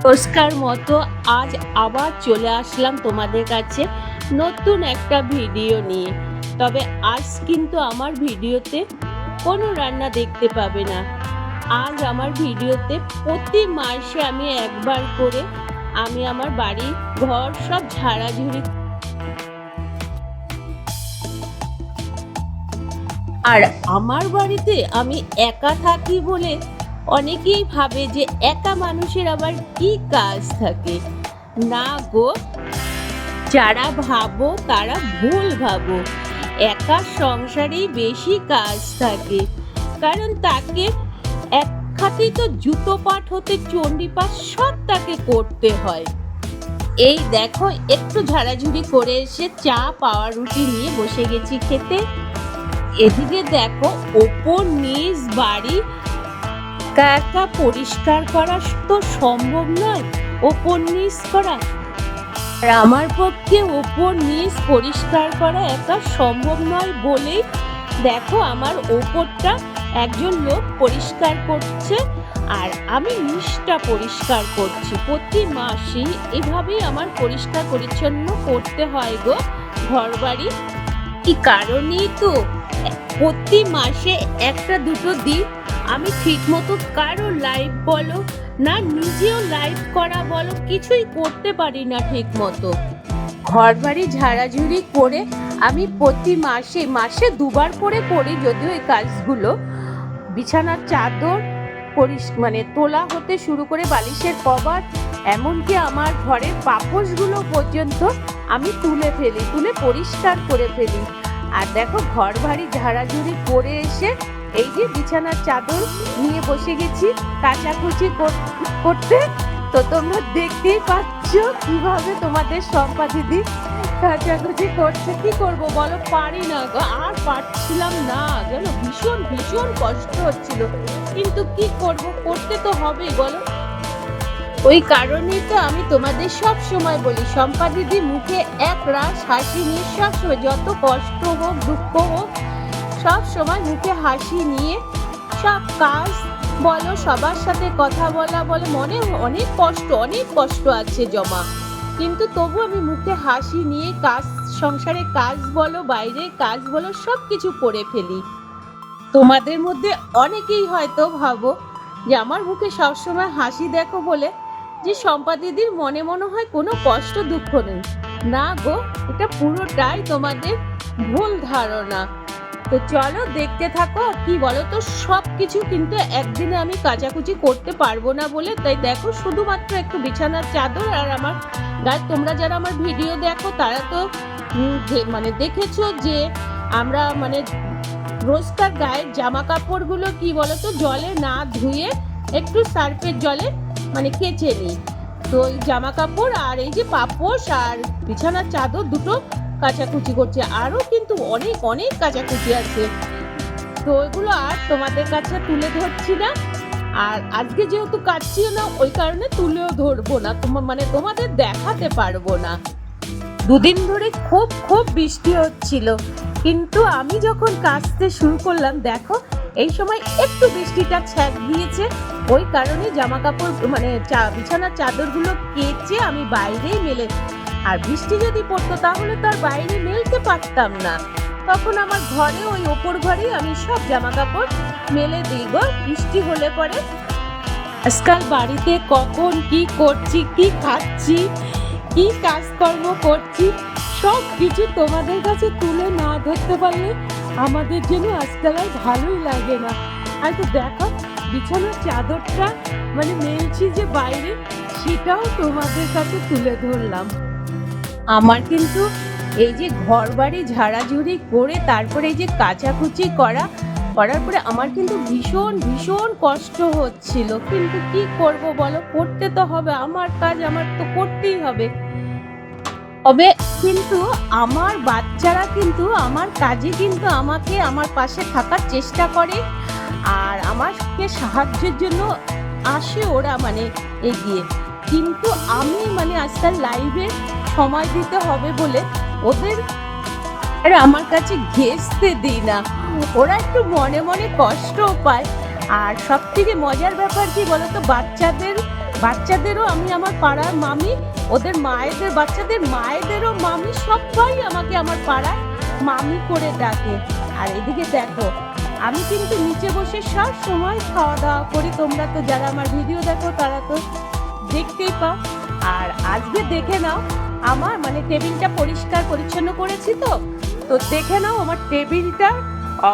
নমস্কার মতো আজ আবার চলে আসলাম তোমাদের কাছে নতুন একটা ভিডিও নিয়ে। তবে আজ কিন্তু আমার ভিডিওতে কোনো রান্না দেখতে পাবে না। আজ আমার ভিডিওতে প্রতি মাসে আমি একবার করে আমি আমার বাড়ি ঘর সব ঝাড়াঝুড়ি আর আমার বাড়িতে আমি একা থাকি বলে অনেকেই ভাবে যে একা মানুষের আবার কি কাজ থাকে। না গো, যারা ভাবো তারা ভুল ভাবো। একা সংসারেই বেশি কাজ থাকে। কারণ তাকে এক খাতেই তো জুতো পাঠ হতে চণ্ডীপাঠ সব তাকে করতে হয়। এই দেখো, একটু ঝাড়াঝুড়ি করে এসে চা, পাওয়া রুটি নিয়ে বসে গেছি খেতে। এদিকে দেখো, ওপর নিজ বাড়ি একা একা পরিষ্কার করা তো সম্ভব নয় ওপর নিচ করা। আর আমার পক্ষে ওপর নিচ পরিষ্কার করা একা সম্ভব নয় বলেই দেখো আমার ওপরটা একজন লোক পরিষ্কার করছে আর আমি নিচটা পরিষ্কার করছি। প্রতি মাসেই এভাবেই আমার পরিষ্কার পরিচ্ছন্ন করতে হয় গো ঘর বাড়ি কি কারণেই তো? প্রতি মাসে একটা দুটো দিন আমি ঠিক মতো কারও লাইভ বলো না, নিজেও লাইভ করা বলো, কিছুই করতে পারি না ঠিক মতো ঘর বাড়ি ঝাড়াঝুড়ি করে আমি প্রতি মাসে মাসে দুবার করে করি যদিও এই কাজগুলো। বিছানার চাদর পরিস মানে তোলা হতে শুরু করে বালিশের কভার, এমনকি আমার ঘরের পাপোশগুলো পর্যন্ত আমি তুলে ফেলি, তুলে পরিষ্কার করে ফেলি। আর দেখো ঘর বাড়ি ঝাড়াঝুড়ি করে এসে এই যে বিছানার চাদর নিয়ে বসে গেছি, কাচাকুচি কর- করতে। তো তোমরা দেখতেই পাচ্ছ কীভাবে তোমাদের সম্পা দিদি কাচাকুচি করছে। কি করব বলো? পারি না গো, আর পারছিলাম না। যেন ভীষণ ভীষণ কষ্ট হচ্ছিল। কিন্তু কি করব? করতে তো হবেই, বলো। ওই কারণেই তো আমি তোমাদের সব সময় বলি সম্পা দিদি মুখে এক রাস হাসি নিয়ে সব যত কষ্ট হোক, দুঃখ হোক সব সময় মুখে হাসি নিয়ে সব কাজ বলো, সবার সাথে কথা বলা বলে, মনে অনেক কষ্ট অনেক কষ্ট আছে জমা। কিন্তু তবু আমি মুখে হাসি নিয়ে কাজ, সংসারে কাজ বলো, বাইরে কাজ বলো সব কিছু করে ফেলি। তোমাদের মধ্যে অনেকেই হয়তো ভাবো যে আমার মুখে সবসময় হাসি দেখো বলে যে সম্পা দিদির মনে মনে হয় কোনো কষ্ট, দুঃখ নেই। না গো, এটা পুরোটাই তোমাদের ভুল ধারণা। তো চলো দেখতে থাকো, কি বলো তো সব কিছু কিন্তু একদিনে আমি কাচাকুচি করতে পারব না বলে। তাই দেখো, শুধুমাত্র একটু বিছানার চাদর আর আমার গায়ে। তোমরা যারা আমার ভিডিও দেখো, তারা তো মানে দেখেছ যে আমরা মানে রোজকার গায়ের জামা কাপড়গুলো কি বলতো, জলে না ধুয়ে একটু সার্ফের জলে মানে কেচে নিই। তো এই জামা কাপড় আর এই যে পাপোশ আর বিছানার চাদর দুটো কাচাকুচি করছে। আরও কিন্তু অনেক অনেক কাচাকুচি আছে। তো ওইগুলো আর তোমাদের কাছে তুলে ধরছি না। আর আজকে যেহেতু কাটছিও না, ওই কারণে তুলেও ধরবো না। তোমার মানে তোমাদের দেখাতে পারব না। দুদিন ধরে খুব খুব বৃষ্টি হচ্ছিল। কিন্তু আমি যখন কাচতে শুরু করলাম, দেখো, এই সময় একটু বৃষ্টিটা ছ্যাঁক দিয়েছে। ওই কারণে জামা কাপড় মানে চা- বিছানার চাদরগুলো কেচে আমি বাইরেই মেলে আর বৃষ্টি যদি পড়তো তাহলে তো আর বাইরে মেলতে পারতাম না। তখন আমার ঘরে ওই ওপর ঘরেই আমি সব জামা কাপড় মেলে দিই গো, বৃষ্টি হলে পরে। আজকাল বাড়িতে কখন কি করছি, কি খাচ্ছি, কি কাজকর্ম করছি, সব কিছু তোমাদের কাছে তুলে না ধরতে পারলে আমাদের জন্য আজকাল আর ভালোই লাগে না। আর তো দেখো, বিছানার চাদরটা মানে মেলছি যে বাইরে, সেটাও তোমাদের কাছে তুলে ধরলাম। আমার কিন্তু এই যে ঘর বাড়ি ঝাড়াঝুড়ি করে তারপরে এই যে কাচাকুচি করা, করার পরে আমার কিন্তু ভীষণ ভীষণ কষ্ট হচ্ছিল। কিন্তু কি করব বলো? করতে তো হবে, আমার কাজ আমার তো করতেই হবে। তবে কিন্তু আমার বাচ্চারা কিন্তু আমার কাজে কিন্তু আমাকে আমার পাশে থাকার চেষ্টা করে আর আমাকে সাহায্যের জন্য আসে ওরা মানে এগিয়ে। কিন্তু আমি মানে আজকাল লাইভে সময় দিতে হবে বলে ওদের আর আমার কাছে ঘেসতে দিই না। ওরা একটু মনে মনে কষ্টও পায়। আর সব থেকে মজার ব্যাপার কি বলতো? বাচ্চাদের, বাচ্চাদেরও আমি আমার পাড়ার মামি, ওদের মায়েদের, বাচ্চাদের মায়েদেরও মামি সবাই আমাকে আমার পাড়ায় মামি করে ডাকে। আর এদিকে দেখো, আমি কিন্তু নিচে বসে সব সময় খাওয়া দাওয়া করি। তোমরা তো যারা আমার ভিডিও দেখো, তারা তো দেখতেই পাও। আর আজকে দেখে নাও আমার মানে টেবিলটা পরিষ্কার, পরিচ্ছন্ন করেছি তো। তো দেখে নাও আমার টেবিলটার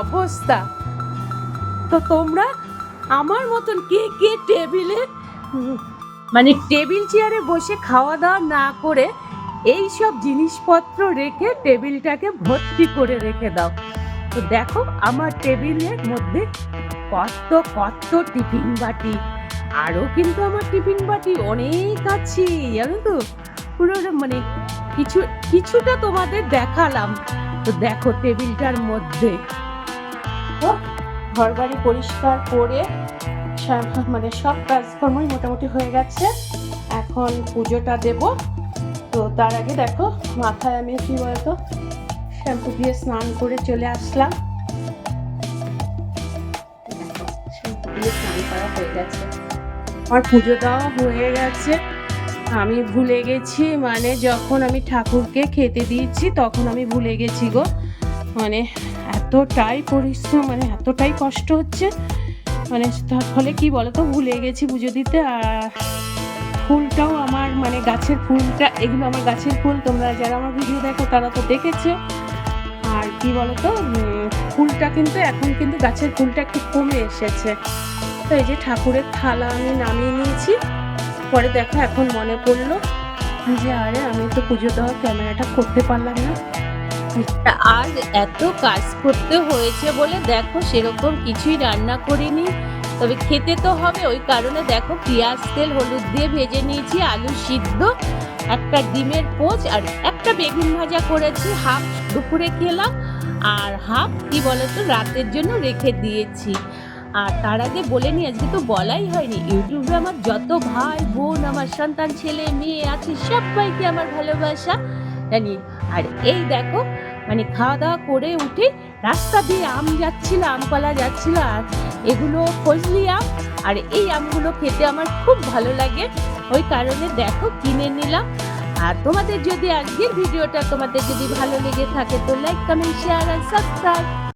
অবস্থা। তো তোমরা আমার মতন কে কে টেবিলে মানে টেবিল চেয়ারে বসে খাওয়া দাওয়া না করে এই সব জিনিসপত্র রেখে টেবিলটাকে ভর্তি করে রেখে দাও। তো দেখো আমার টেবিলের মধ্যে কত কত টিফিন বাটি। আরও কিন্তু আমার টিফিন বাটি অনেক আছে, জানো তো? পুরো মানে কিছু, কিছুটা তোমাদের দেখালাম। তো দেখো টেবিলটার মধ্যে। ঘর বাড়ি পরিষ্কার করে মানে সব কাজকর্মই মোটামুটি হয়ে গেছে। এখন পুজোটা দেব। তো তার আগে দেখো, মাথায় আমি কি বলতো, শ্যাম্পু দিয়ে স্নান করে চলে আসলাম। শ্যাম্পু দিয়ে স্নান করা হয়ে গেছে। আমার পুজো দেওয়া হয়ে গেছে। আমি ভুলে গেছি মানে যখন আমি ঠাকুরকে খেতে দিয়েছি, তখন আমি ভুলে গেছি গো। মানে এতটাই পরিশ্রম মানে এতটাই কষ্ট হচ্ছে মানে তার ফলে কি বলতো, ভুলে গেছি পুজো দিতে। আর ফুলটাও আমার মানে গাছের ফুলটা, এগুলো আমার গাছের ফুল, তোমরা যারা আমার ভিডিও দেখো, তারা তো দেখেছে। আর কি বলতো ফুলটা কিন্তু, এখন কিন্তু গাছের ফুলটা একটু কমে এসেছে। তো এই যে ঠাকুরের থালা আমি নামিয়ে নিয়েছি। পরে দেখো এখন মনে পড়ল যে আরে আমি তো পুজো দেওয়ার ক্যামেরাটা করতে পারলাম না। আজ এত কাজ করতে হয়েছে বলে দেখো সেরকম কিছুই রান্না করিনি। তবে খেতে তো হবে, ওই কারণে দেখো পেঁয়াজ, তেল, হলুদ দিয়ে ভেজে নিয়েছি, আলু সিদ্ধ, একটা ডিমের পোচ আর একটা বেগুন ভাজা করেছি, হাফ দুপুরে খেলাম আর হাফ, কি বলতো, রাতের জন্য রেখে দিয়েছি। আর তার আগে বলে নি, আজকে তো বলাই হয়নি। ইউটিউবে আমার যত ভাই বোন, আমার সন্তান, ছেলে, মেয়ে আছে, সবাইকে আমার ভালোবাসা। জানি? আর এই দেখো মানে খাওয়া দাওয়া করে উঠে রাস্তা দিয়ে আম যাচ্ছিল, আমপালা যাচ্ছিল, আর এগুলো ফজলি আম, আর এই আমগুলো খেতে আমার খুব ভালো লাগে। ওই কারণে দেখো, কিনে নিলাম। আর তোমাদের যদি আজকের ভিডিওটা তোমাদের যদি ভালো লেগে থাকে, তো লাইক কমেন্ট শেয়ার আর সাবস্ক্রাইব